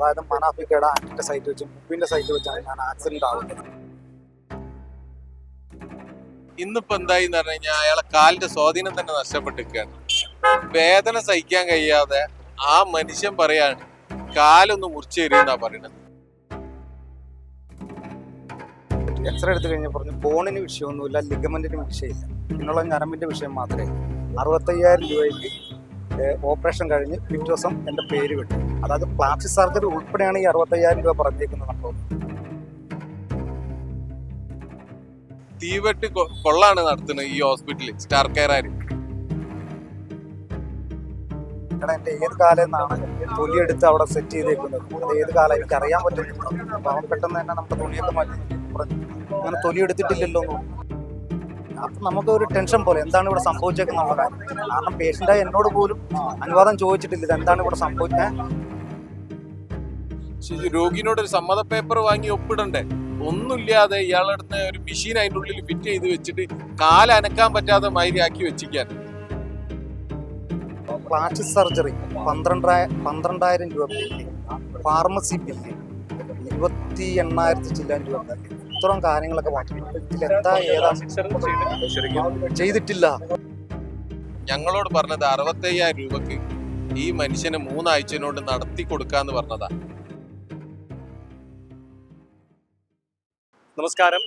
അതായത് മനാഫിക്കയുടെ ആന്റിന്റെ സൈറ്റ് വെച്ച് മുപ്പിന്റെ സൈറ്റ് വെച്ചാണ് ഞാൻ ആക്സിഡന്റ് ആവുന്നത്. ഇന്നിപ്പോ എന്തായി എന്ന് പറഞ്ഞു കഴിഞ്ഞാൽ അയാളെ കാലിന്റെ സ്വാധീനം തന്നെ നഷ്ടപ്പെട്ടിരിക്കുകയാണ്. വേദന സഹിക്കാൻ കഴിയാതെ ആ മനുഷ്യൻ പറയാണ് കാലൊന്ന് മുറിച്ചു തരുമെന്നാ പറയുന്നത് എക്സ്റേ എടുത്തു കഴിഞ്ഞാൽ പറഞ്ഞു ബോണിന് വിഷയമൊന്നുമില്ല ലിഗമെന്റിന് വിഷയമില്ല. പിന്നുള്ള ഞരമ്പിന്റെ വിഷയം മാത്രമേ അറുപത്തയ്യായിരം രൂപയ്ക്ക് ഓപ്പറേഷൻ കഴിഞ്ഞ് പിറ്റേ ദിവസം എന്റെ പേര് വിട്ടു അതായത് പ്ലാസ്റ്റിക് സർജറി ഉൾപ്പെടെയാണ് ഈ അറുപത്തയ്യായിരം രൂപ പറഞ്ഞേക്കുന്നത് സംഭവം തീവെട്ട് കൊള്ളാണ് നടത്തുന്നത് ഈ ഹോസ്പിറ്റലിൽ സ്റ്റാർ കെയർ കാരണം എന്റെ ഏത് കാലം എന്നാണ് തൊലിയെടുത്ത് അവിടെ സെറ്റ് ചെയ്തേക്കുന്നത്? അത് ഏത് കാലം എനിക്ക് അറിയാൻ പറ്റുന്നില്ല അപ്പോൾ പെട്ടെന്ന് തന്നെ നമ്മുടെ തുണിയൊക്കെ മാറ്റി അങ്ങനെ തൊലി എടുത്തിട്ടില്ലല്ലോ എന്ന്. അപ്പം നമുക്ക് ഒരു ടെൻഷൻ പോലെ എന്താണ് ഇവിടെ സംഭവിച്ചേക്കുന്നുള്ള കാര്യം. കാരണം പേഷ്യന്റായി എന്നോട് പോലും അനുവാദം ചോദിച്ചിട്ടില്ല ഇത് എന്താണ് ഇവിടെ സംഭവിച്ചത് രോഗിനോട് ഒരു സമ്മത പേപ്പർ വാങ്ങി ഒപ്പിടണ്ടേ? ഒന്നുമില്ലാതെ ഇയാളുടെ അടുത്ത് ഒരു മെഷീൻ അതിന്റെ ഉള്ളിൽ ഫിറ്റ് ചെയ്ത് വെച്ചിട്ട് കാൽ അനക്കാൻ പറ്റാതെ മൈരിയാക്കി ആക്കി വെച്ചിരിക്കാൻ പ്ലാസ്റ്റിക് സർജറി പന്ത്രണ്ടായ പന്ത്രണ്ടായിരം രൂപ ബില്ല് ഫാർമസി ബില്ല് ഇരുപത്തി എണ്ണായിരത്തി ചില്ലാൻ രൂപ ഇത്തരം കാര്യങ്ങളൊക്കെ മാറ്റി ഏതാ ചെയ്തിട്ടില്ല. ഞങ്ങളോട് പറഞ്ഞത് അറുപത്തയ്യായിരം രൂപക്ക് ഈ മനുഷ്യനെ മൂന്നാഴ്ചനോട് നടത്തി കൊടുക്കാന്ന് പറഞ്ഞതാ. നമസ്കാരം.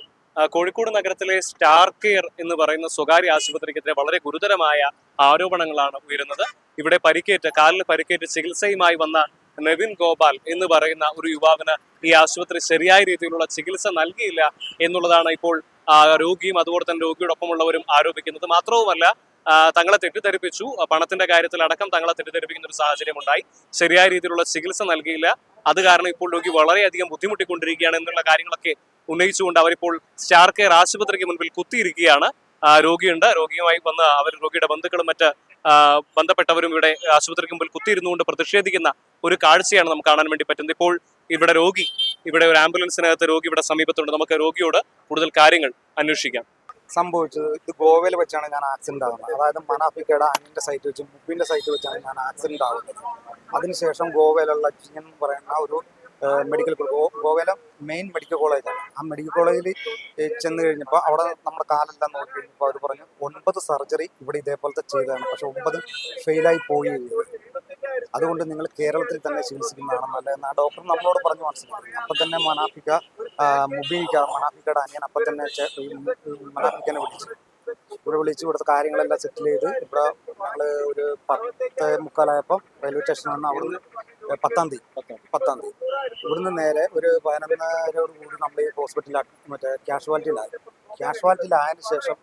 കോഴിക്കോട് നഗരത്തിലെ സ്റ്റാർ കെയർ എന്ന് പറയുന്ന സ്വകാര്യ ആശുപത്രിക്കെതിരെ വളരെ ഗുരുതരമായ ആരോപണങ്ങളാണ് ഉയരുന്നത്. ഇവിടെ പരിക്കേറ്റ് കാലിന് പരിക്കേറ്റ് ചികിത്സയുമായി വന്ന നെവിൻ ഗോപാൽ എന്ന് പറയുന്ന ഒരു യുവാവിന് ഈ ആശുപത്രി ശരിയായ രീതിയിലുള്ള ചികിത്സ നൽകിയില്ല എന്നുള്ളതാണ് ഇപ്പോൾ രോഗിയും അതുപോലെ തന്നെ രോഗിയോടൊപ്പമുള്ളവരും ആരോപിക്കുന്നത്. മാത്രവുമല്ല തങ്ങളെ തെറ്റിദ്ധരിപ്പിച്ചു. പണത്തിന്റെ കാര്യത്തിൽ അടക്കം തങ്ങളെ തെറ്റിദ്ധരിപ്പിക്കുന്ന ഒരു സാഹചര്യം ഉണ്ടായി ശരിയായ രീതിയിലുള്ള ചികിത്സ നൽകിയില്ല. അത് കാരണം ഇപ്പോൾ രോഗി വളരെയധികം ബുദ്ധിമുട്ടിക്കൊണ്ടിരിക്കുകയാണ് എന്നുള്ള കാര്യങ്ങളൊക്കെ ഉന്നയിച്ചുകൊണ്ട് അവരിപ്പോൾ സ്റ്റാർ കെയർ ആശുപത്രിക്ക് മുൻപിൽ കുത്തിയിരിക്കുകയാണ്. രോഗിയുണ്ട്. രോഗിയുമായി വന്ന് അവർ രോഗിയുടെ ബന്ധുക്കളും മറ്റ് ബന്ധപ്പെട്ടവരും ഇവിടെ ആശുപത്രിക്ക് മുമ്പിൽ കുത്തിയിരുന്നുകൊണ്ട് പ്രതിഷേധിക്കുന്ന ഒരു കാഴ്ചയാണ് നമുക്ക് കാണാൻ വേണ്ടി പറ്റുന്നത്. ഇപ്പോൾ ഇവിടെ രോഗി ഇവിടെ ഒരു ആംബുലൻസിനകത്ത് രോഗി ഇവിടെ സമീപത്തുണ്ട്. നമുക്ക് രോഗിയോട് കൂടുതൽ കാര്യങ്ങൾ അന്വേഷിക്കാം. സംഭവിച്ചത് ഇത് ഗോവയിൽ വെച്ചാണ് ഞാൻ ആക്സിഡന്റ് ആകുന്നത് അതായത് മനാഫിക്കയുടെ അനിന്റെ സൈറ്റ് വെച്ച് മുബിന്റെ സൈറ്റ് വെച്ചാണ് ഞാൻ ആക്സിഡന്റ് ആകുന്നത് അതിനുശേഷം ഗോവയിലുള്ള ജി എന്ന് പറയുന്ന ഒരു മെഡിക്കൽ ഗോവയിലെ മെയിൻ മെഡിക്കൽ കോളേജാണ് ആ മെഡിക്കൽ കോളേജിൽ ചെന്ന് കഴിഞ്ഞപ്പോൾ അവിടെ നമ്മുടെ കാലെല്ലാം നോക്കി കഴിഞ്ഞപ്പോൾ അവർ പറഞ്ഞു ഒൻപത് സർജറി ഇവിടെ ഇതേപോലത്തെ ചെയ്തതാണ്. പക്ഷെ ഒമ്പത് ഫെയിലായി പോയി അതുകൊണ്ട് നിങ്ങൾ കേരളത്തിൽ തന്നെ ചികിത്സിക്കുന്നതാണ് നല്ലതെന്ന് ആ ഡോക്ടർ നമ്മളോട് പറഞ്ഞു മനസ്സിലാക്കി. അപ്പം തന്നെ മനാഫിക്ക മുബീനിക്ക മനാഫിക്കയുടെ അനിയൻ അപ്പം തന്നെ മനാഫിക്കനെ വിളിച്ചു. ഇവിടെ വിളിച്ച് ഇവിടുത്തെ കാര്യങ്ങളെല്ലാം സെറ്റിൽ ചെയ്ത് ഇവിടെ ഞങ്ങൾ ഒരു പത്ത് മുക്കാലായപ്പം റെയിൽവേ സ്റ്റേഷനിൽ നിന്ന് അവിടുന്ന് പത്താം തീയതി പത്താം തീയതി. ഇവിടുന്ന് നേരെ ഒരു പതിനൊന്നരയോട് കൂടി നമ്മൾ ഈ ഹോസ്പിറ്റലിൽ മറ്റേ ക്യാഷ്വാലിറ്റിയിലായി ക്യാഷ്വാലിറ്റിയിലായതിനു ശേഷം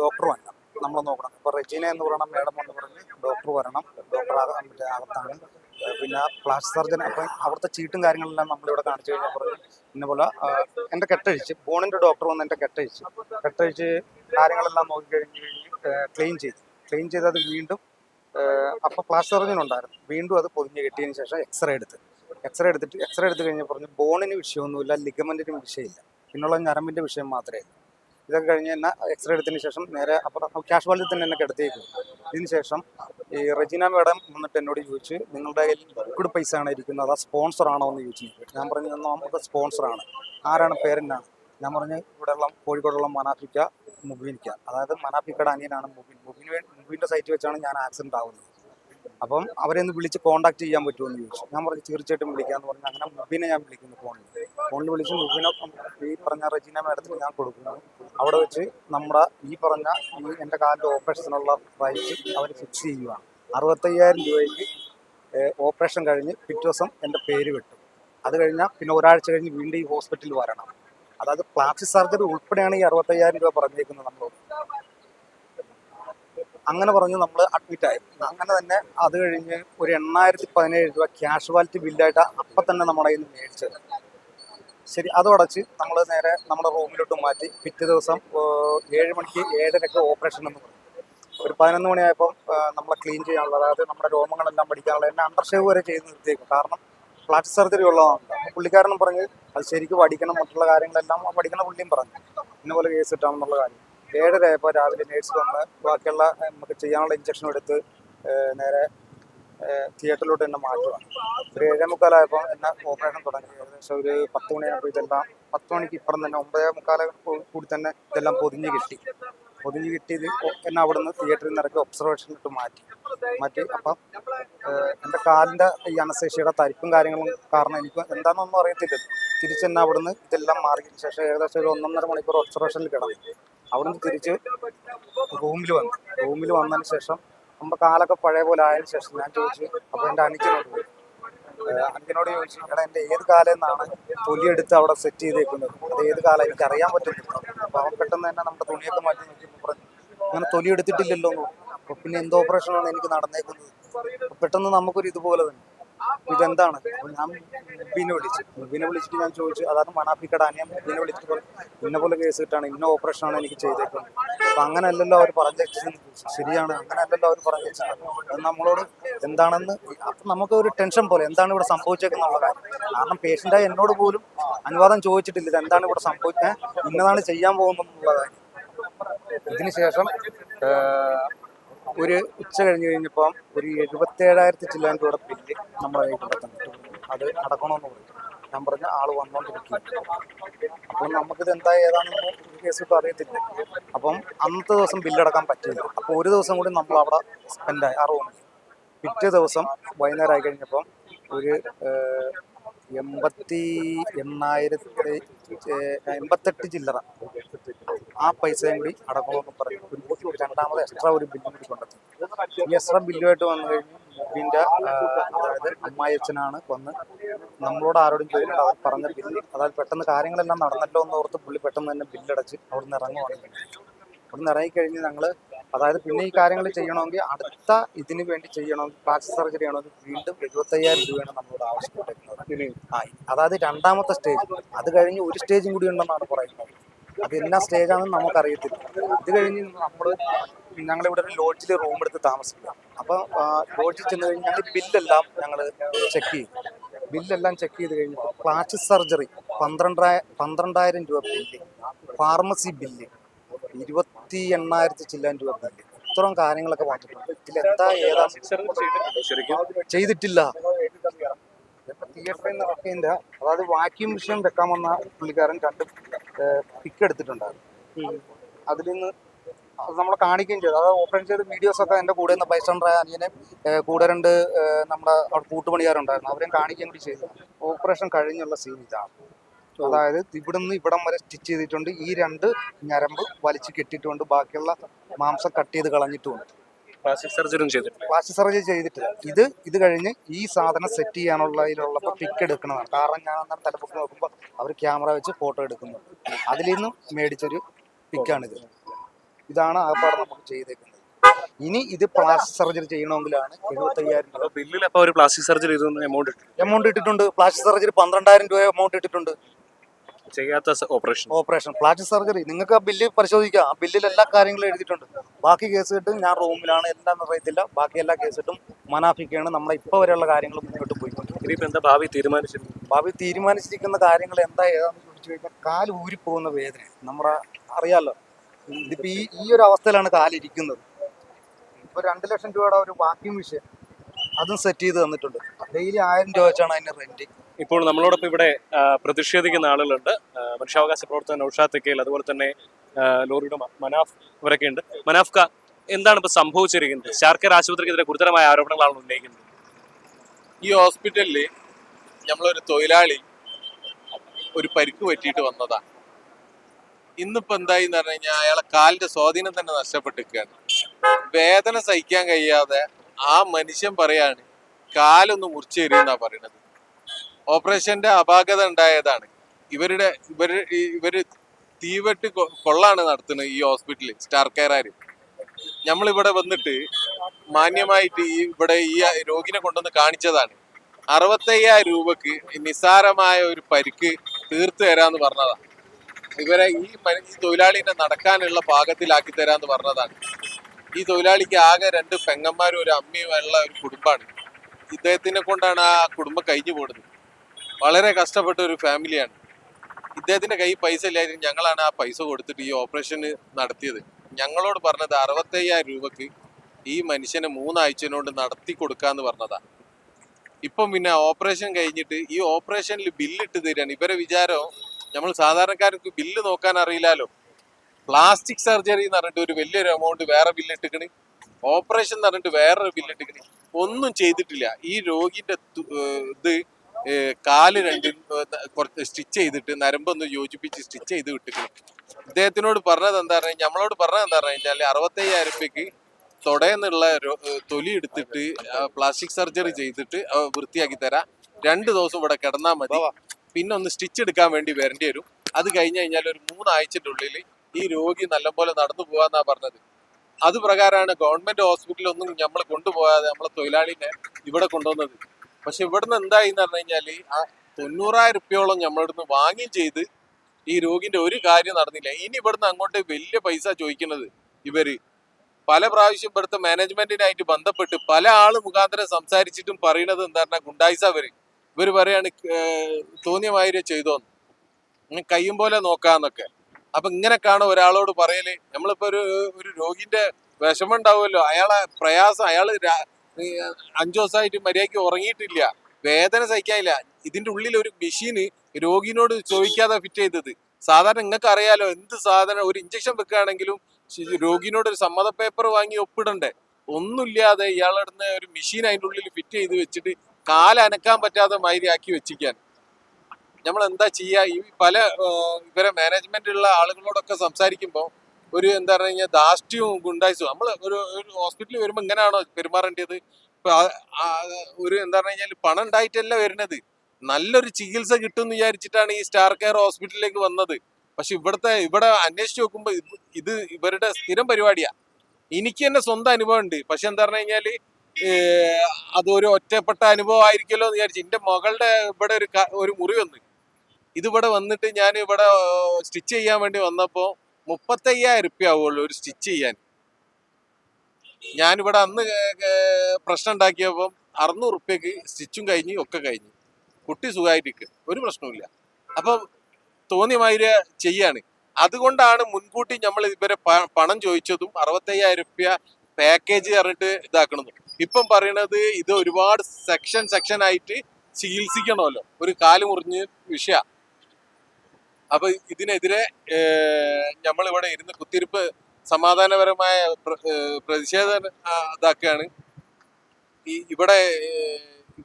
ഡോക്ടർ വന്നു നമ്മൾ നോക്കണം. ഇപ്പോൾ റെജീന എന്ന് പറയുന്ന മേഡം പറഞ്ഞ് ഡോക്ടർ വരണം. ഡോക്ടർ മറ്റേ അകത്താണ് പിന്നെ പ്ലാസ്റ്റിക് സർജൻ അപ്പം അവിടുത്തെ ചീട്ടും കാര്യങ്ങളെല്ലാം നമ്മളിവിടെ കാണിച്ചു കഴിഞ്ഞാൽ പറഞ്ഞു. ഇന്ന പോലെ എന്റെ കെട്ടഴിച്ച് ബോണിന്റെ ഡോക്ടർ വന്ന് എന്റെ കെട്ടഴിച്ച് കെട്ടഴിച്ച് കാര്യങ്ങളെല്ലാം നോക്കി കഴിഞ്ഞ് ക്ലീൻ ചെയ്തു. ക്ലീൻ ചെയ്ത് അത് വീണ്ടും അപ്പോൾ പ്ലാസ്റ്റിക് സർജൻ ഉണ്ടായിരുന്നു. വീണ്ടും അത് പൊതിഞ്ഞ് കെട്ടിയതിന് ശേഷം എക്സ്റേ എടുത്ത്. എക്സ്റേ എടുത്തിട്ട് എക്സ്റേ എടുത്ത് കഴിഞ്ഞ് പറഞ്ഞു ബോണിന് വിഷയമൊന്നുമില്ല ലിഗമെന്റിന് വിഷയമില്ല. പിന്നുള്ള ഞരമ്പിന്റെ വിഷയം മാത്രമേ ഉള്ളൂ. ഇതൊക്കെ കഴിഞ്ഞ് തന്നെ എക്സ്റേ എടുത്തതിന് ശേഷം നേരെ അപ്പുറം ക്യാഷ്വാലിറ്റി തന്നെ എന്നെ കിടത്തിയേക്കും. ഇതിന് ശേഷം ഈ റെജിന മാഡം വന്നിട്ട് എന്നോട് ചോദിച്ച് നിങ്ങളുടെ കയ്യിൽ ലിക്വിഡ് പൈസ ആണ് ഇരിക്കുന്നത് അതാ സ്പോൺസർ ആണോ എന്ന് ചോദിച്ചു ഞാൻ പറഞ്ഞു "എന്നാ നമുക്ക് സ്പോൺസറാണ് ആരാണ് പേരെന്നാണ് ഞാൻ പറഞ്ഞു ഇവിടെയുള്ള കോഴിക്കോടുള്ള മനാഫിക്ക മുബീനിക്ക. അതായത് മനാഫിക്കയുടെ അനിയനാണ് മുബീൻ. മുബീൻ മുബീന്റെ സൈറ്റ് വെച്ചാണ് ഞാൻ ആക്സിഡന്റ് ആവുന്നത്. അപ്പം അവരെ ഒന്ന് വിളിച്ച് കോൺടാക്ട് ചെയ്യാൻ പറ്റുമോ എന്ന് ചോദിച്ചു. ഞാൻ പറഞ്ഞു തീർച്ചയായിട്ടും വിളിക്കാന്ന് പറഞ്ഞു. അങ്ങനെ മുബിനെ ഞാൻ വിളിക്കുന്നു ഫോണിൽ ഫോണിൽ വിളിച്ച് മുബിനെ ഈ പറഞ്ഞ റെജീന മാഡത്തിന് ഞാൻ കൊടുക്കുന്നു. അവിടെ വെച്ച് നമ്മുടെ ഈ പറഞ്ഞ ഈ എന്റെ കാലിന്റെ ഓപ്പറേഷനുള്ള റൈറ്റ് അവർ ഫിക്സ് ചെയ്യുകയാണ് അറുപത്തയ്യായിരം രൂപയ്ക്ക് ഓപ്പറേഷൻ കഴിഞ്ഞ് പിറ്റേ ദിവസം എന്റെ പേര് കിട്ടും അത് കഴിഞ്ഞാൽ പിന്നെ ഒരാഴ്ച കഴിഞ്ഞ് വീണ്ടും ഈ ഹോസ്പിറ്റലിൽ വരണം. അതായത് പ്ലാസ്റ്റിക് സർജറി ഉൾപ്പെടെയാണ് ഈ അറുപത്തയ്യായിരം രൂപ പറഞ്ഞേക്കുന്നത് നമ്മൾ അങ്ങനെ പറഞ്ഞ് നമ്മൾ അഡ്മിറ്റ് ആയി. അങ്ങനെ തന്നെ അത് കഴിഞ്ഞ് ഒരു എണ്ണായിരത്തി പതിനേഴ് രൂപ ക്യാഷ്വാലിറ്റി ബില്ലായിട്ട് അപ്പം തന്നെ നമ്മുടെ കയ്യിൽ നിന്ന് മേടിച്ചത്. ശരി അത് അടച്ച് നമ്മൾ നേരെ നമ്മുടെ റൂമിലോട്ട് മാറ്റി പിറ്റേ ദിവസം ഏഴ് മണിക്ക് ഏഴരക്ക് ഓപ്പറേഷൻ എന്ന് പറഞ്ഞു. ഒരു പതിനൊന്ന് മണിയായപ്പം നമ്മളെ ക്ലീൻ ചെയ്യാനുള്ള അതായത് നമ്മുടെ രോമങ്ങളെല്ലാം പഠിക്കാനുള്ള എന്നെ അണ്ടർഷേവ് വരെ ചെയ്ത് നിർത്തിയേക്കും. കാരണം പ്ലാസ്റ്റിക് സർജറി ഉള്ളതാണ് പുള്ളിക്കാരനും പറഞ്ഞ് അത് ശരിക്കും പഠിക്കണം മറ്റുള്ള കാര്യങ്ങളെല്ലാം പഠിക്കണ പുള്ളിയും പറഞ്ഞു. ഇന്നപോലെ കേസ് കിട്ടാമെന്നുള്ള കാര്യം. ഏഴര ആയപ്പോൾ രാവിലെ നേഴ്സ് വന്ന് ബാക്കിയുള്ള നമുക്ക് ചെയ്യാനുള്ള ഇഞ്ചക്ഷൻ എടുത്ത് നേരെ തിയേറ്ററിലോട്ട് എന്നെ മാറ്റുകയാണ് ഒരു ഏഴേ മുക്കാലായപ്പോൾ എന്നെ ഓപ്പറേഷൻ തുടങ്ങി. ഏകദേശം ഒരു പത്ത് മണിയായപ്പോൾ ഇതെല്ലാം പത്ത് മണിക്ക് ഇപ്പുറം തന്നെ ഒമ്പതേ മുക്കാല കൂടി തന്നെ ഇതെല്ലാം പൊതിഞ്ഞ് കിട്ടി. പൊതിഞ്ഞ് കിട്ടിയത് എന്നെ അവിടെ നിന്ന് തിയേറ്ററിൽ നിന്ന് ഇറക്കി ഒബ്സർവേഷനിലിട്ട് മാറ്റി. മാറ്റി. അപ്പം എന്റെ കാലിന്റെ ഈ അനശേഷിയുടെ തരിപ്പും കാര്യങ്ങളും കാരണം എനിക്ക് എന്താണെന്നൊന്നും അറിയത്തില്ല. തിരിച്ചെന്നെ നിന്ന് ഇതെല്ലാം മാറിയതിന് ശേഷം ഏകദേശം ഒരു ഒന്നൊന്നര മണിക്കൂർ ഒബ്സർവേഷനിൽ കിടന്നു. അവിടുന്ന് തിരിച്ച് റൂമിൽ വന്നു. റൂമിൽ വന്നതിന് ശേഷം നമ്മുടെ കാലൊക്കെ പഴയ പോലെ ആയതിനു ശേഷം ഞാൻ ചോദിച്ചു അപ്പോൾ എന്റെ അനുജനോട് പോയി അനുജനോട് ചോദിച്ചു എടാ എന്റെ ഏത് കാലം എന്നാണ് തൊലിയെടുത്ത് അവിടെ സെറ്റ് ചെയ്തേക്കുന്നത്? അത് ഏത് കാലം? എനിക്ക് അറിയാൻ പറ്റുന്നില്ല. അപ്പോൾ അവൻ പെട്ടെന്ന് തന്നെ നമ്മുടെ തുണിയൊക്കെ മാറ്റി നോക്കിയപ്പോൾ പറഞ്ഞു അങ്ങനെ തൊലി എടുത്തിട്ടില്ലല്ലോ അപ്പോൾ പിന്നെ എന്ത് ഓപ്പറേഷനാണ് എനിക്ക് നടന്നേക്കുന്നത്. പെട്ടെന്ന് നമുക്കൊരു ഇതുപോലെ തന്നെ. ഇതെന്താണ്? ഞാൻ മുബീനെ വിളിച്ചു. മുബീനെ വിളിച്ചിട്ട് ഞാൻ ചോദിച്ചു അതാണ് മണാപ്പി ഞാൻ മുബീനെ വിളിച്ചിട്ട് ഇന്ന പോലെ കേസ് കിട്ടാണ് ഇന്ന ഓപ്പറേഷനാണ് എനിക്ക് ചെയ്തേക്കുന്നത്. അപ്പം അങ്ങനെയല്ലല്ലോ അവർ പറഞ്ഞു ശരിയാണ് അങ്ങനെയല്ലല്ലോ അവർ പറഞ്ഞു അത് നമ്മളോട് എന്താണെന്ന് അപ്പം നമുക്ക് ഒരു ടെൻഷൻ പോലെ എന്താണ് ഇവിടെ സംഭവിച്ചേക്കുന്നുള്ള കാര്യം. കാരണം പേഷ്യന്റായ എന്നോട് പോലും അനുവാദം ചോദിച്ചിട്ടില്ല ഇത് എന്താണ് ഇവിടെ സംഭവിക്കാൻ ഇന്നതാണ് ചെയ്യാൻ പോകുന്നത് കാര്യം. ഇതിന് ശേഷം ഏഹ്, ഒരു ഉച്ച കഴിഞ്ഞ് കഴിഞ്ഞപ്പം ഒരു എഴുപത്തേഴായിരത്തി ചില്ലാൻ രൂപയുടെ ബില്ല് നമ്മുടെ കയ്യിൽ അത് അടക്കണമെന്ന് പറഞ്ഞു. ഞാൻ പറഞ്ഞ ആൾ വന്നോണ്ടിരിക്കുക അപ്പം നമുക്കിത് എന്താ ഏതാണെന്ന് കേസ് ഇപ്പം അറിയത്തില്ല. അപ്പം അന്നത്തെ ദിവസം ബില്ലടക്കാൻ പറ്റില്ല അപ്പോൾ ഒരു ദിവസം കൂടി നമ്മൾ അവിടെ സ്പെൻഡായി ആ റൂമിൽ. പിറ്റേ ദിവസം വൈകുന്നേരം ആയി കഴിഞ്ഞപ്പം ഒരു എൺപത്തി എണ്ണായിരത്തി എൺപത്തെട്ട് ചില്ലറ. ആ പൈസയും കൂടി അടക്കണമെന്ന് പറഞ്ഞു ഒരു രണ്ടാമത് എക്സ്ട്രാ ഒരു ബില്ലും കൂടി കൊണ്ടെത്തി ഈ എക്സ്ട്രാ ബില്ലുമായിട്ട് വന്നു കഴിഞ്ഞു അതായത് അമ്മായിയച്ഛനാണ് വന്ന് നമ്മളോട് ആരോടും ചോദിക്കേണ്ട അവർ പറഞ്ഞ ബില്ല് അതായത് പെട്ടെന്ന് കാര്യങ്ങളെല്ലാം നടന്നല്ലോ എന്ന് ഓർത്ത് പുള്ളി പെട്ടെന്ന് തന്നെ ബില്ലടച്ച് അവിടുന്ന് ഇറങ്ങുവാണ് അവിടുന്ന് ഇറങ്ങിക്കഴിഞ്ഞ് ഞങ്ങൾ അതായത് പിന്നെ ഈ കാര്യങ്ങൾ ചെയ്യണമെങ്കിൽ അടുത്ത ഇതിന് വേണ്ടി ചെയ്യണമെങ്കിൽ പ്ലാസ്റ്റിക് സർജറി ചെയ്യണമെങ്കിൽ വീണ്ടും എഴുപത്തയ്യായിരം രൂപയാണ് നമ്മളോട് ആവശ്യപ്പെട്ടിരിക്കുന്നത് അതായത് രണ്ടാമത്തെ സ്റ്റേജ് അത് കഴിഞ്ഞ് ഒരു സ്റ്റേജും കൂടി ഉണ്ടെന്നാണ് പറയുന്നത്. അത് എന്നാ സ്റ്റേജാണെന്ന് നമുക്കറിയത്തില്ല. ഇത് കഴിഞ്ഞ് നമ്മൾ ഞങ്ങളിവിടെ ഒരു ലോഡ്ജിൽ റൂം എടുത്ത് താമസിക്കുക അപ്പോൾ ലോഡ്ജിൽ ചെന്ന് കഴിഞ്ഞ് ഞങ്ങൾ ബില്ലെല്ലാം ഞങ്ങൾ ചെക്ക് ചെയ്യും. ബില്ലെല്ലാം ചെക്ക് ചെയ്ത് കഴിഞ്ഞപ്പോൾ പ്ലാസ്റ്റിക് സർജറി പന്ത്രണ്ടായ പന്ത്രണ്ടായിരം രൂപ ബില്ല് ഫാർമസി ബില്ല് ഇരുപത്തി എണ്ണായിരത്തി ചില്ലാൻ രൂപ ഇത്രയും കാര്യങ്ങളൊക്കെ വന്നിട്ടുണ്ട്. ഇതിലെന്താ ഏതാ ശരിക്കും? ചെയ്തിട്ടില്ല. തിയേറ്ററിൽ അതായത് വാക്യൂം വിഷയം വെക്കാൻ വന്ന പുള്ളിക്കാരൻ രണ്ട് പിക്ക് എടുത്തിട്ടുണ്ടായിരുന്നു. അതിൽ നിന്ന് അത് നമ്മളെ കാണിക്കുകയും ചെയ്തു. അതായത് ഓപ്പൺ ചെയ്ത് വീഡിയോസ് ഒക്കെ എന്റെ കൂടെ നിന്ന് ബൈസ്റ്റണ്ടറായ അനിയനെ കൂടെ രണ്ട് നമ്മുടെ അവിടെ കൂട്ടുപണിക്കാരുണ്ടായിരുന്നു. അവരെയും കാണിക്കുകയും കൂടി ചെയ്തു. ഓപ്പറേഷൻ കഴിഞ്ഞുള്ള സീൻ ഇതാണ്. അതായത് ഇവിടുന്ന് ഇവിടം വരെ സ്റ്റിച്ച് ചെയ്തിട്ടുണ്ട്. ഈ രണ്ട് ഞരമ്പ് വലിച്ചു കെട്ടിയിട്ടുണ്ട്. ബാക്കിയുള്ള മാംസം കട്ട് ചെയ്ത് കളഞ്ഞിട്ടുമുണ്ട് പ്ലാസ്റ്റിക് സർജറിയും ചെയ്തിട്ടില്ല. പ്ലാസ്റ്റിക് സർജറി ചെയ്തിട്ടില്ല. ഇത് ഇത് കഴിഞ്ഞ് ഈ സാധനം സെറ്റ് ചെയ്യാനുള്ളതിലുള്ളപ്പോൾ പിക്ക് എടുക്കുന്നതാണ്. കാരണം ഞാൻ അന്നേരം തലപ്പൊക്കെ നോക്കുമ്പോൾ അവർ ക്യാമറ വെച്ച് ഫോട്ടോ എടുക്കുന്നു. അതിൽ നിന്നും മേടിച്ചൊരു പിക്കാണിത് ഇതാണ് ആ പാടം നമുക്ക് ചെയ്തേക്കുന്നത്. ഇനി ഇത് പ്ലാസ്റ്റിക് സർജറി ചെയ്യണമെങ്കിലാണ് എഴുപത്തയ്യായിരം രൂപ ബില്ലിൽ അപ്പോൾ ഒരു പ്ലാസ്റ്റിക് സർജറി എമൗണ്ട് ഇട്ടിട്ടുണ്ട്. പ്ലാസ്റ്റിക് സർജറി പന്ത്രണ്ടായിരം രൂപ എമൗണ്ട് ഇട്ടിട്ടുണ്ട്. ചെയ്യാത്ത ഓപ്പറേഷൻ ഓപ്പറേഷൻ പ്ലാസ്റ്റിക് സർജറി നിങ്ങൾക്ക് ആ ബില്ല് പരിശോധിക്കാം. ആ ബില്ലിൽ എല്ലാ കാര്യങ്ങളും എഴുതിയിട്ടുണ്ട്. ബാക്കി കേസ് കിട്ടും. ഞാൻ റൂമിലാണ്. എല്ലാം അറിയത്തില്ല. ബാക്കി എല്ലാ കേസ് കിട്ടും. മനാഫിക്കാണ്. നമ്മളെ ഇപ്പോൾ വരെയുള്ള കാര്യങ്ങൾ മുന്നോട്ട് പോയിക്കൊണ്ടിരിക്കുന്നത്. ഇനിയിപ്പോൾ എന്താ ഭാവി തീരുമാനിച്ചത് ഭാവി തീരുമാനിച്ചിരിക്കുന്ന കാര്യങ്ങൾ എന്താ ഏതാണെന്ന് ചോദിച്ചു കഴിഞ്ഞാൽ കാൽ ഊരിപ്പോകുന്ന വേദന. നമ്മുടെ അറിയാലോ. ഇതിപ്പോൾ ഈ ഈ ഒരു അവസ്ഥയിലാണ് കാലിരിക്കുന്നത് ഇപ്പോൾ രണ്ട് ലക്ഷം രൂപയുടെ ഒരു വാക്യൂം മെഷീൻ അതും സെറ്റ് ചെയ്ത് തന്നിട്ടുണ്ട്. ഡെയിലി ആയിരം രൂപ വെച്ചാണ് അതിന് റെന്റ് ഇപ്പോൾ നമ്മളോടൊപ്പം ഇവിടെ പ്രതിഷേധിക്കുന്ന ആളുകളുണ്ട്. മനുഷ്യാവകാശ പ്രവർത്തകൻ നൌഷാദ് തെക്കേൽ അതുപോലെ തന്നെ ലോറിയുടെ മനാഫ് ഇവരൊക്കെ ഉണ്ട്. മനാഫ് ക എന്താണ് ഇപ്പോൾ സംഭവിച്ചിരിക്കുന്നത്? ശാർക്കർ ആശുപത്രിക്കെതിരെ ഗുരുതരമായ ആരോപണങ്ങളാണ് ഉന്നയിക്കുന്നത്. ഈ ഹോസ്പിറ്റലിൽ നമ്മളൊരു തൊഴിലാളി ഒരു പരിക്ക് പറ്റിയിട്ട് വന്നതാ. ഇന്നിപ്പോ എന്തായി എന്ന് പറഞ്ഞു കഴിഞ്ഞാൽ അയാളെ കാലിന്റെ സ്വാധീനം തന്നെ നഷ്ടപ്പെട്ടിരിക്കുകയാണ്. വേദന സഹിക്കാൻ കഴിയാതെ ആ മനുഷ്യൻ പറയാണ് കാലൊന്ന് മുറിച്ചു തരുമെന്നാ പറയണത്. ഓപ്പറേഷന്റെ അപാകത ഉണ്ടായതാണ്. ഇവരുടെ ഇവർ ഇവർ തീവെട്ട് കൊള്ളാണ് നടത്തുന്നത് ഈ ഹോസ്പിറ്റലിൽ സ്റ്റാർ കെയറാര്. നമ്മളിവിടെ വന്നിട്ട് മാന്യമായിട്ട് ഈ ഇവിടെ ഈ രോഗിനെ കൊണ്ടുവന്ന് കാണിച്ചതാണ്. അറുപത്തയ്യായിരം രൂപക്ക് നിസ്സാരമായ ഒരു പരിക്ക് തീർത്തു തരാന്ന് പറഞ്ഞതാണ്. ഇവരെ ഈ ഈ തൊഴിലാളിനെ നടക്കാനുള്ള പാകത്തിലാക്കി തരാന്ന് പറഞ്ഞതാണ്. ഈ തൊഴിലാളിക്ക് ആകെ രണ്ട് പെങ്ങന്മാരും ഒരു അമ്മയും ഉള്ള ഒരു കുടുംബമാണ്. ഇദ്ദേഹത്തിനെ കൊണ്ടാണ് ആ കുടുംബം കഴിഞ്ഞു പോകുന്നത് വളരെ കഷ്ടപ്പെട്ട ഒരു ഫാമിലിയാണ്. ഇദ്ദേഹത്തിന്റെ കയ്യിൽ പൈസ ഇല്ലായിരുന്നു ഞങ്ങളാണ് ആ പൈസ കൊടുത്തിട്ട് ഈ ഓപ്പറേഷൻ നടത്തിയത്. ഞങ്ങളോട് പറഞ്ഞത് അറുപത്തയ്യായിരം രൂപക്ക് ഈ മനുഷ്യനെ മൂന്നാഴ്ചനോട് നടത്തി കൊടുക്കാന്ന് പറഞ്ഞതാ. ഇപ്പം പിന്നെ ഓപ്പറേഷൻ കഴിഞ്ഞിട്ട് ഈ ഓപ്പറേഷനിൽ ബില്ലിട്ട് തരാണ്. ഇവരെ വിചാരം നമ്മൾ സാധാരണക്കാർക്ക് ബില്ല് നോക്കാൻ അറിയില്ലല്ലോ പ്ലാസ്റ്റിക് സർജറി എന്ന് പറഞ്ഞിട്ട് ഒരു വലിയൊരു എമൗണ്ട് വേറെ ബില്ലിട്ടിക്കണ് ഓപ്പറേഷൻ എന്ന് പറഞ്ഞിട്ട് വേറൊരു ബില്ലിട്ടിക്കണ് ഒന്നും ചെയ്തിട്ടില്ല. ഈ രോഗിന്റെ ഇത് കാൽ രണ്ടും കുറച്ച് സ്റ്റിച്ച് ചെയ്തിട്ട് നരമ്പൊന്ന് യോജിപ്പിച്ച് സ്റ്റിച്ച് ചെയ്ത് വിട്ടിക്കണം ഇദ്ദേഹത്തിനോട് പറഞ്ഞത് എന്താ പറഞ്ഞാൽ നമ്മളോട് പറഞ്ഞത് എന്താ പറഞ്ഞു കഴിഞ്ഞാൽ അറുപത്തയ്യായിരം രൂപയ്ക്ക് തൊടയെന്നുള്ള തൊലി എടുത്തിട്ട് പ്ലാസ്റ്റിക് സർജറി ചെയ്തിട്ട് വൃത്തിയാക്കി തരാം. രണ്ട് ദിവസം ഇവിടെ കിടന്നാൽ മതി. പിന്നെ ഒന്ന് സ്റ്റിച്ച് എടുക്കാൻ വേണ്ടി വരേണ്ടി വരും. അത് കഴിഞ്ഞ് കഴിഞ്ഞാൽ ഒരു മൂന്നാഴ്ചന്റെ ഉള്ളിൽ ഈ രോഗി നല്ലപോലെ നടന്നു പോകാന്നാ പറഞ്ഞത്. അത് പ്രകാരമാണ് ഗവൺമെന്റ് ഹോസ്പിറ്റലിൽ ഒന്നും നമ്മൾ കൊണ്ടുപോകാതെ നമ്മളെ തൊഴിലാളിനെ ഇവിടെ കൊണ്ടുവന്നത്. പക്ഷെ ഇവിടുന്ന് എന്തായി എന്ന് പറഞ്ഞു കഴിഞ്ഞാൽ ആ തൊണ്ണൂറായിരം റുപ്യോളം നമ്മളിടുന്ന് വാങ്ങി ചെയ്ത് ഈ രോഗിന്റെ ഒരു കാര്യം നടന്നില്ല. ഇനി ഇവിടുന്ന് അങ്ങോട്ട് വലിയ പൈസ ചോദിക്കുന്നത് ഇവർ. പല പ്രാവശ്യം ഇവിടുത്തെ മാനേജ്മെന്റിനായിട്ട് ബന്ധപ്പെട്ട് പല ആൾ മുഖാന്തരം സംസാരിച്ചിട്ടും പറയുന്നത് എന്താ പറഞ്ഞാൽ ഗുണ്ടായിസ അവർ ഇവർ പറയാണ് തോന്നിയ മാതിരി ചെയ്തോന്ന്. കയ്യും പോലെ നോക്കാന്നൊക്കെ. അപ്പൊ ഇങ്ങനെയൊക്കെയാണ് ഒരാളോട് പറയൽ. നമ്മളിപ്പോ ഒരു ഒരു രോഗിന്റെ വിഷമം ഉണ്ടാവുമല്ലോ. അയാളെ പ്രയാസം അയാൾ അഞ്ചു ദിവസമായിട്ട് മര്യാദയ്ക്ക് ഉറങ്ങിയിട്ടില്ല. വേദന സഹിക്കാനില്ല. ഇതിന്റെ ഉള്ളിൽ ഒരു മെഷീന് രോഗിനോട് ചോദിക്കാതെ ഫിറ്റ് ചെയ്തത്. സാധാരണ നിങ്ങൾക്ക് അറിയാലോ എന്ത് സാധനം ഒരു ഇഞ്ചക്ഷൻ വെക്കുകയാണെങ്കിലും രോഗിനോട് ഒരു സമ്മത പേപ്പർ വാങ്ങി ഒപ്പിടണ്ടേ? ഒന്നുമില്ലാതെ ഇയാളടുന്ന് ഒരു മെഷീൻ അതിന്റെ ഉള്ളിൽ ഫിറ്റ് ചെയ്ത് വെച്ചിട്ട് കാലനക്കാൻ പറ്റാതെ മാതിരി ആക്കി വെച്ചിക്കാൻ നമ്മൾ എന്താ ചെയ്യുക? ഈ പല ഇവരെ മാനേജ്മെന്റ് ഉള്ള ആളുകളോടൊക്കെ സംസാരിക്കുമ്പോൾ ഒരു എന്താ പറഞ്ഞു കഴിഞ്ഞാൽ ദാഷ്ട്യവും ഗുണ്ടായിസും. നമ്മൾ ഒരു ഒരു ഹോസ്പിറ്റലിൽ വരുമ്പോൾ ഇങ്ങനെയാണോ പെരുമാറേണ്ടത് ഇപ്പൊ ഒരു എന്താ പറഞ്ഞു കഴിഞ്ഞാൽ പണം ഉണ്ടായിട്ടല്ല വരുന്നത് നല്ലൊരു ചികിത്സ കിട്ടും എന്ന് വിചാരിച്ചിട്ടാണ് ഈ സ്റ്റാർ കെയർ ഹോസ്പിറ്റലിലേക്ക് വന്നത്. പക്ഷെ ഇവിടുത്തെ ഇവിടെ അന്വേഷിച്ച് നോക്കുമ്പോൾ ഇത് ഇവരുടെ സ്ഥിരം പരിപാടിയാ. എനിക്ക് തന്നെ സ്വന്തം അനുഭവം ഉണ്ട് പക്ഷെ എന്താ പറഞ്ഞു കഴിഞ്ഞാൽ അതൊരു ഒറ്റപ്പെട്ട അനുഭവം ആയിരിക്കുമല്ലോ എന്ന് വിചാരിച്ചു. എന്റെ മകളുടെ ഇവിടെ ഒരു ഒരു മുറി വന്ന്. ഇതിവിടെ വന്നിട്ട് ഞാൻ ഇവിടെ സ്റ്റിച്ച് ചെയ്യാൻ വേണ്ടി വന്നപ്പോ മുപ്പത്തയ്യായിരം റുപ്യ ആവുള്ളൂ ഒരു സ്റ്റിച്ച് ചെയ്യാൻ. ഞാനിവിടെ അന്ന് പ്രശ്നം ഉണ്ടാക്കിയപ്പം അറുന്നൂറ് റുപ്യക്ക് സ്റ്റിച്ചും കഴിഞ്ഞ് ഒക്കെ കഴിഞ്ഞ്. കുട്ടി സുഖമായിട്ടിരിക്കുക ഒരു പ്രശ്നവുമില്ല. അപ്പം തോന്നിയ മാതിരി ചെയ്യാണ്. അതുകൊണ്ടാണ് മുൻകൂട്ടി നമ്മൾ ഇവരെ പണം ചോദിച്ചതും അറുപത്തയ്യായിരം റുപ്യ പാക്കേജ് പറഞ്ഞിട്ട് ഇതാക്കണതും. ഇപ്പം പറയണത് ഇത് ഒരുപാട് സെക്ഷൻ സെക്ഷൻ ആയിട്ട് ചികിത്സിക്കണമല്ലോ. ഒരു കാൽ മുറിഞ്ഞ് വിഷയ. അപ്പൊ ഇതിനെതിരെ നമ്മൾ ഇവിടെ ഇരുന്ന് കുത്തിരിപ്പ് സമാധാനപരമായ പ്രതിഷേധ ഇതാക്കുകയാണ് ഈ ഇവിടെ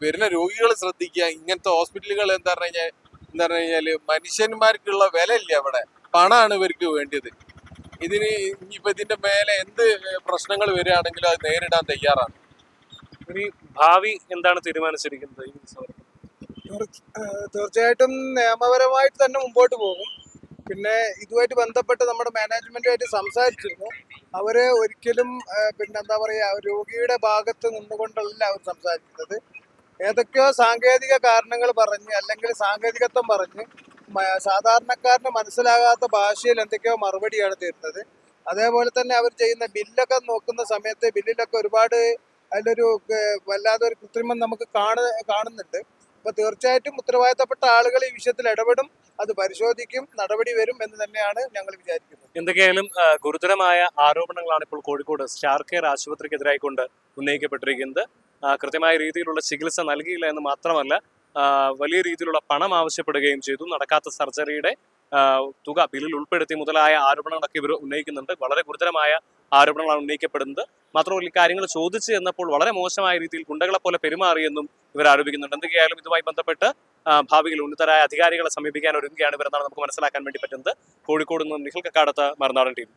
വരുന്ന രോഗികൾ ശ്രദ്ധിക്കുക. ഇങ്ങനത്തെ ഹോസ്പിറ്റലുകൾ എന്താ പറഞ്ഞു കഴിഞ്ഞാൽ എന്താ പറഞ്ഞു കഴിഞ്ഞാൽ മനുഷ്യന്മാർക്കുള്ള വില ഇല്ല അവിടെ പണമാണ് ഇവർക്ക് വേണ്ടിയത്. ഇതിന് ഇനിയിപ്പോ ഇതിന്റെ മേലെ എന്ത് പ്രശ്നങ്ങൾ വരികയാണെങ്കിലും അത് നേരിടാൻ തയ്യാറാണ്. ഇനി ഭാവി എന്താണ് തീരുമാനിച്ചിരിക്കുന്നത് ഈ തീർച്ചയായിട്ടും നിയമപരമായിട്ട് തന്നെ മുമ്പോട്ട് പോകും. പിന്നെ ഇതുമായിട്ട് ബന്ധപ്പെട്ട് നമ്മുടെ മാനേജ്മെന്റുമായിട്ട് സംസാരിച്ചിരുന്നു. അവർ ഒരിക്കലും പിന്നെ എന്താ പറയാ രോഗിയുടെ ഭാഗത്ത് നിന്നുകൊണ്ടല്ല അവർ സംസാരിക്കുന്നത്. ഏതൊക്കെയോ സാങ്കേതിക കാരണങ്ങൾ പറഞ്ഞ് അല്ലെങ്കിൽ സാങ്കേതികത്വം പറഞ്ഞ് സാധാരണക്കാരന് മനസ്സിലാകാത്ത ഭാഷയിൽ എന്തൊക്കെയോ മറുപടിയാണ് തരുന്നത്. അതേപോലെ തന്നെ അവർ ചെയ്യുന്ന ബില്ലൊക്കെ നോക്കുന്ന സമയത്ത് ബില്ലിലൊക്കെ ഒരുപാട് അതിലൊരു വല്ലാതെ ഒരു കൃത്രിമം നമുക്ക് കാണ കാണുന്നുണ്ട്. അപ്പൊ തീർച്ചയായിട്ടും ഉത്തരവാദിത്തപ്പെട്ട ആളുകൾ ഈ വിഷയത്തിൽ ഇടപെടും അത് പരിശോധിക്കും നടപടി വരും എന്ന് തന്നെയാണ് ഞങ്ങൾ വിചാരിക്കുന്നത്. എന്തൊക്കെയായാലും ഗുരുതരമായ ആരോപണങ്ങളാണ് ഇപ്പോൾ കോഴിക്കോട് സ്റ്റാർ കെയർ ആശുപത്രിക്കെതിരായിക്കൊണ്ട് ഉന്നയിക്കപ്പെട്ടിരിക്കുന്നത്. കൃത്യമായ രീതിയിലുള്ള ചികിത്സ നൽകിയില്ല എന്ന് മാത്രമല്ല വലിയ രീതിയിലുള്ള പണം ആവശ്യപ്പെടുകയും ചെയ്തു. നടക്കാത്ത സർജറിയുടെ തുക ബില്ലിൽ ഉൾപ്പെടുത്തി മുതലായ ആരോപണങ്ങളൊക്കെ ഇവർ ഉന്നയിക്കുന്നുണ്ട്. വളരെ ഗുരുതരമായ ആരോപണങ്ങളാണ് ഉന്നയിക്കപ്പെടുന്നത്. മാത്രമല്ല കാര്യങ്ങൾ ചോദിച്ചു എന്നപ്പോൾ വളരെ മോശമായ രീതിയിൽ ഗുണ്ടകളെ പോലെ പെരുമാറിയെന്നും ഇവർ ആരോപിക്കുന്നുണ്ട്. എന്തൊക്കെയായാലും ഇതുമായി ബന്ധപ്പെട്ട് ഭാവിയിൽ ഉന്നതരായ അധികാരികളെ സമീപിക്കാൻ ഒരുങ്ങുകയാണ് ഇവരെന്നാണ് നമുക്ക് മനസ്സിലാക്കാൻ വേണ്ടി പറ്റുന്നത്. കോഴിക്കോട് നിന്നും നിഖിൽ കക്കാടത്ത് മറുനാടൻ ടീം